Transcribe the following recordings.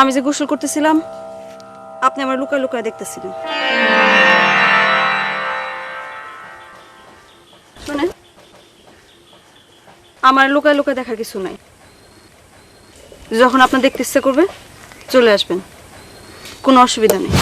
আমি যে গোসল করতেছিলাম, আপনি আমার লুকায় লুকায় দেখতেছিলেন। শোনেন, আমার লুকায় লুকায় দেখার কিছু নাই। যখন আপনার দেখতে ইচ্ছে করবে, চলে আসবেন। কোনো অসুবিধা নেই।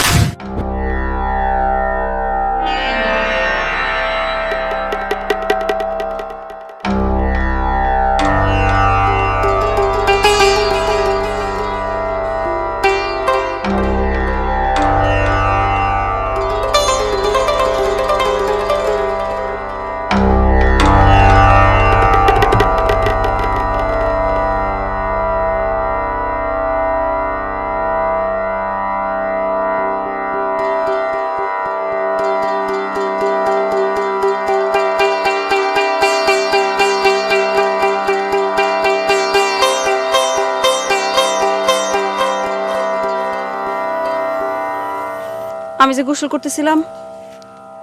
আমি যে গোসল করতেছিলাম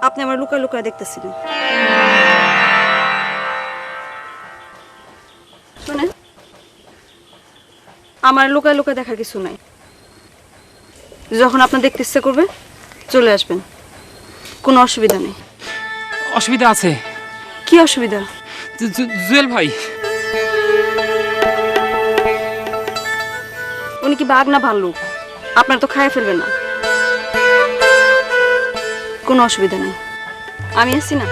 আপনি আমার লুকায় লুকায় দেখতেছিলেন। আমার লুকায় লুকায় দেখার কিছু নাই। যখন আপনার দেখতে ইচ্ছে করবে চলে আসবেন। কোনো অসুবিধা নেই। অসুবিধা আছে? কি অসুবিধা? জুয়েল ভাই। উনি কি বাঘ না ভাল্লুক? আপনার তো খায় ফেলবেন না। কোনো অসুবিধা নেই। আমি আছি না।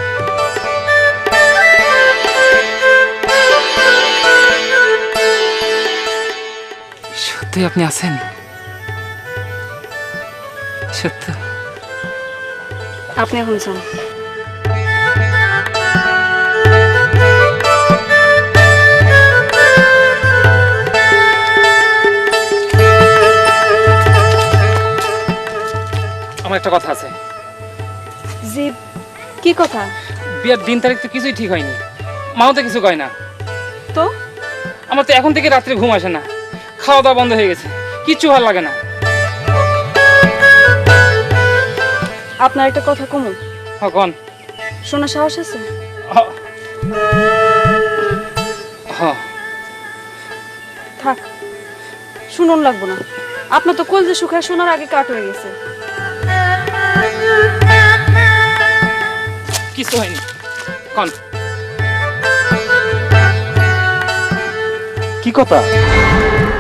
সত্যি আপনি আছেন? সত্য। আপনি এখন যান আমার একটা কথা আছে। জি কি কথা? বিয়ের দিন তারিখ তো কিছুই ঠিক হয়নি। মাও তো কিছু কয় না। তো? আমার তো এখন থেকে রাত্রে ঘুম আসে না। খাওয়া দাওয়া বন্ধ হয়ে গেছে। কিচ্ছু ভালো লাগে না। আপনার একটা কথা কমু। হকন শোনা সাহস আছে? হ। থাক। শুনুন লাগবো না। আপনার তো কলজে শুকায় শোনার আগে কাট হয়ে গেছে। কিছু হয়নি কন কি কথা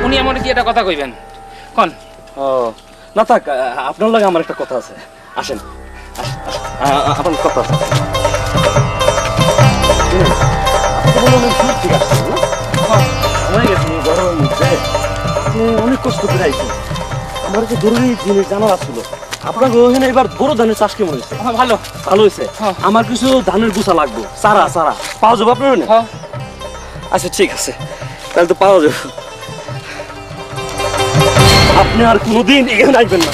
উনি আমার কি একটা কথা কইবেন কন ও না থাক আপনার লাগে আমার একটা কথা আছে আসেন আপনার কথা আছে? হয়ে অনেক কষ্ট করে আইছেন আমার যে জরুরি জিনিস জানার ছিল আপনার ওখানে এবার বড় ধানের চাষ কেমন হয়েছে? হ্যাঁ, ভালো। ভালো হয়েছে? হ্যাঁ। আমার কিছু ধানের গুছা লাগবে। সারা সারা পাওয়া যাবে আপনার ওখানে? হ্যাঁ। আচ্ছা ঠিক আছে। তাহলে তো পাওয়া যাবে। আপনি আর কোনোদিন এখানে আসবেন না।